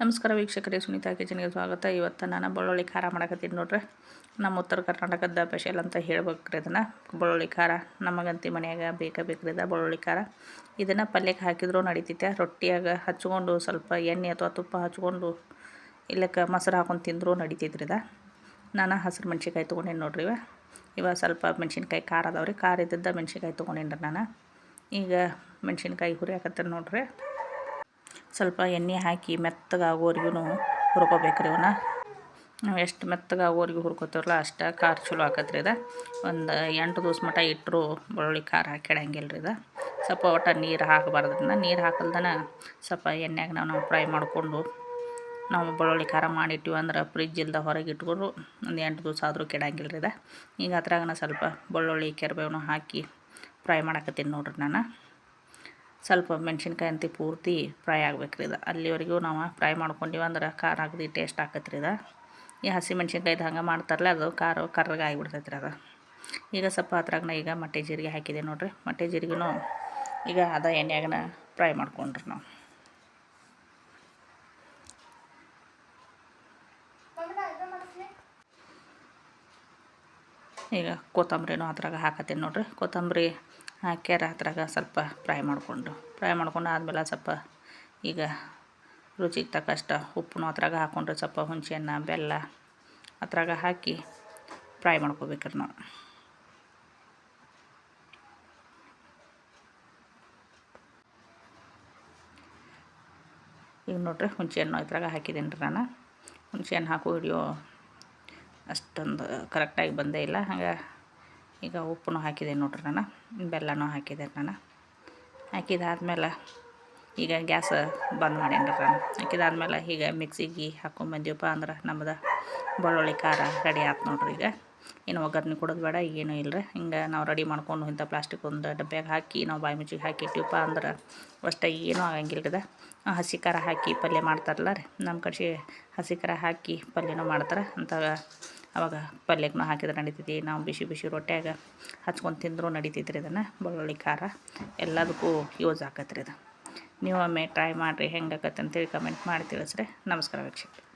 ನಮಸ್ಕಾರ ವೀಕ್ಷಕರೇ ಸುನೀತಾ ಕಿಚನ್ಗೆ ಸ್ವಾಗತ. ಇವತ್ತು ನಾನು ಬೆಳ್ಳುಳ್ಳಿ ಖಾರ ಮಾಡಕತ್ತೀನಿ ನೋಡ್ರಿ. ನಮ್ಮ ಉತ್ತರ ಕರ್ನಾಟಕದ ಸ್ಪೆಷಲ್ ಅಂತ ಹೇಳ್ಬೇಕ್ರಿ ಅದನ್ನು ಬೆಳ್ಳುಳ್ಳಿ ಖಾರ ನಮಗಂತಿ ಮನೆಯಾಗ ಬೇಕಾ ಇದು ಬೆಳ್ಳುಳ್ಳಿ ಖಾರ. ಇದನ್ನು ಪಲ್ಯಕ್ಕೆ ಹಾಕಿದ್ರು ನಡೀತೈತೆ. ರೊಟ್ಟಿಯಾಗ ಹಚ್ಕೊಂಡು ಸ್ವಲ್ಪ ಎಣ್ಣೆ ಅಥವಾ ತುಪ್ಪ ಹಚ್ಕೊಂಡು ಇಲ್ಲಕ್ಕೆ ಮೊಸರು ಹಾಕೊಂಡು ತಿಂದರೂ ಇದು. ನಾನು ಹಸಿರು ಮೆಣ್ಸಿನ್ಕಾಯಿ ತೊಗೊಂಡೇನು ನೋಡ್ರಿ ಇವ. ಸ್ವಲ್ಪ ಮೆಣ್ಸಿನ್ಕಾಯಿ ಖಾರ ಅದಾವ್ರಿ. ಖಾರ ಇದ್ದಿದ್ದ ಮೆಣ್ಸಿನ್ಕಾಯಿ ತೊಗೊಂಡೇನ್ರಿ ನಾನು. ಈಗ ಮೆಣ್ಸಿನ್ಕಾಯಿ ಹುರಿಯಾಕತ್ತೇನೆ ನೋಡ್ರಿ. ಸ್ವಲ್ಪ ಎಣ್ಣೆ ಹಾಕಿ ಮೆತ್ತಗಾಗೋವರೆಗೂ ಹುರ್ಕೋಬೇಕ್ರಿ ಇವನ್ನ ನಾವು ಎಷ್ಟು ಮೆತ್ತಗಾಗೋವರೆಗೂ ಹುರ್ಕೋತೀವಲ್ಲ ಅಷ್ಟು ಖಾರ ಚಲೋ ಆಕತ್ರಿ ಇದು ಒಂದು ಎಂಟು ದಿವ್ಸ ಮಟ ಇಟ್ಟರು ಬೆಳ್ಳುಳ್ಳಿ ಖಾರ ಹಾಕಿಡಂಗಿಲ್ಲ ರೀ ಇದು ಸ್ವಲ್ಪ ಒಟ್ಟು ನೀರು ಹಾಕಬಾರ್ದ್ರಿಂದ ನೀರು ಹಾಕಲ್ದನ ಸ್ವಲ್ಪ ಎಣ್ಣೆಗೆ ನಾವು ನಾವು ಫ್ರೈ ಮಾಡಿಕೊಂಡು ನಾವು ಬೆಳ್ಳುಳ್ಳಿ ಖಾರ ಮಾಡಿಟ್ಟಿವಿ ಅಂದ್ರೆ ಫ್ರಿಜ್ ಇಲ್ದ ಹೊರಗೆ ಇಟ್ಕೊಂಡು ಒಂದು ಎಂಟು ದಿವ್ಸ ಆದರೂ ಕೆಡಂಗಿಲ್ಲ ರೀ ಇದು ಈಗ ಅದ್ರಾಗ ಸ್ವಲ್ಪ ಬೆಳ್ಳುಳ್ಳಿ ಕೆರ್ಬೇವನ್ನ ಹಾಕಿ ಫ್ರೈ ಮಾಡಕತ್ತೀನಿ ನೋಡ್ರಿ ನಾನು. ಸ್ವಲ್ಪ ಮೆಣಸಿನ್ಕಾಯಿ ಅಂತಿ ಪೂರ್ತಿ ಫ್ರೈ ಆಗ್ಬೇಕು ರೀ ಇದು. ಅಲ್ಲಿವರೆಗೂ ನಾವು ಫ್ರೈ ಮಾಡ್ಕೊಂಡಿವಿ ಅಂದ್ರೆ ಖಾರ ಆಗದಿ ಟೇಸ್ಟ್ ಆಕತ್ರಿ ರೀ ಇದು. ಈ ಹಸಿ ಹಂಗೆ ಮಾಡ್ತಾರಲ್ಲ, ಅದು ಖಾರ, ಕರ್ರಗೆ ಆಗಿಬಿಡ್ತೈತೆ ರೀ ಅದು. ಈಗ ಸ್ವಲ್ಪ ಅದ್ರಾಗ ಈಗ ಮಟ್ಟೆ ಜೀರಿಗೆ ಹಾಕಿದೆ ನೋಡಿರಿ. ಮಟ್ಟೆ ಜೀರಿಗೆನೂ ಈಗ ಅದ ಎಣ್ಣೆಯಾಗನ ಫ್ರೈ ಮಾಡ್ಕೊಂಡ್ರಿ ನಾವು. ಈಗ ಕೊತ್ತಂಬರಿನೂ ಅದ್ರಾಗ ಹಾಕತ್ತೀನಿ ನೋಡಿರಿ. ಕೊತ್ತಂಬರಿ ಹಾಕ್ಯಾರ ಅದ್ರಾಗ ಸ್ವಲ್ಪ ಫ್ರೈ ಮಾಡಿಕೊಂಡು. ಫ್ರೈ ಮಾಡ್ಕೊಂಡು ಆದಮೇಲೆ ಸ್ವಲ್ಪ ಈಗ ರುಚಿಗೆ ತಕ್ಕಷ್ಟು ಉಪ್ಪು ಅದ್ರಾಗ ಹಾಕ್ಕೊಂಡ್ರೆ ಸ್ವಲ್ಪ ಹುಣಸೆಹಣ್ಣು, ಬೆಲ್ಲ ಅದ್ರಾಗ ಹಾಕಿ ಫ್ರೈ ಮಾಡ್ಕೋಬೇಕ್ರಿ ನಾವು. ಈಗ ನೋಡ್ರಿ ಹುಣಸೆಹಣ್ಣು ಇದ್ರಾಗ ಹಾಕಿದ್ದೀನಿ ರೀ ನಾನು. ಹುಣಸೆಹಣ್ಣು ಹಾಕೋ ವಿಡಿಯೋ ಅಷ್ಟೊಂದು ಕರೆಕ್ಟಾಗಿ ಬಂದೇ ಇಲ್ಲ. ಹಂಗೆ ಈಗ ಉಪ್ಪು ಹಾಕಿದೆ ನೋಡ್ರಿ ನಾನು, ಬೆಲ್ಲನೂ ಹಾಕಿದೆ ನಾನು. ಹಾಕಿದಾದ್ಮೇಲೆ ಈಗ ಗ್ಯಾಸ್ ಬಂದ್ ಮಾಡೇನಿ ನಾನು. ಹಾಕಿದಾದ್ಮೇಲೆ ಈಗ ಮಿಕ್ಸಿಗೆ ಹಾಕೊಂಬಂದೀವಪ್ಪ ಅಂದ್ರೆ ನಮ್ಮದು ಬೆಳ್ಳುಳ್ಳಿ ಖಾರ ರೆಡಿ ಆಯ್ತು ನೋಡ್ರಿ ಈಗ. ಏನು ಒಗ್ಗರ್ಣೆ ಕೊಡೋದು ಬೇಡ, ಏನೂ ಇಲ್ಲ ಹಿಂಗೆ ನಾವು ರೆಡಿ ಮಾಡ್ಕೊಂಡು ಇಂಥ ಪ್ಲಾಸ್ಟಿಕ್ ಒಂದು ಡಬ್ಬ್ಯಾಗ ಹಾಕಿ ನಾವು ಬಾಯಿ ಮುಚ್ಚಿಗೆ ಹಾಕಿ ಇಟ್ಟಿವಪ್ಪ ಅಂದ್ರೆ ಅಷ್ಟೇ ಏನೂ ಆಗಂಗಿಲ್ಲ ರೀ ಹಸಿ ಖಾರ ಹಾಕಿ ಪಲ್ಯ ಮಾಡ್ತಾರಲ್ಲ ರೀ ನಮ್ಮ ಕಡೆ ಹಸಿ ಖಾರ ಹಾಕಿ ಪಲ್ಯನೂ ಮಾಡ್ತಾರೆ. ಅಂತ ಅವಾಗ ಪಲ್ಯಕ್ಕೂ ಹಾಕಿದ್ರೆ ನಡಿತೈತಿ. ನಾವು ಬಿಸಿ ಬಿಸಿ ರೊಟ್ಯಾಗ ಹಚ್ಕೊಂಡು ತಿಂದರೂ ನಡಿತೈತೆ ರೀ ಇದನ್ನು. ಬೆಳ್ಳುಳ್ಳಿ ಖಾರ ಎಲ್ಲದಕ್ಕೂ ಯೂಸ್ ಆಕತ್ರಿ ಇದು. ನೀವು ಒಮ್ಮೆ ಟ್ರೈ ಮಾಡಿರಿ ಹೆಂಗೆ ಆಕತ್ತೆ ಅಂತೇಳಿ ಕಮೆಂಟ್ ಮಾಡಿ ತಿಳಿಸ್ರಿ. ನಮಸ್ಕಾರ ವೀಕ್ಷಕ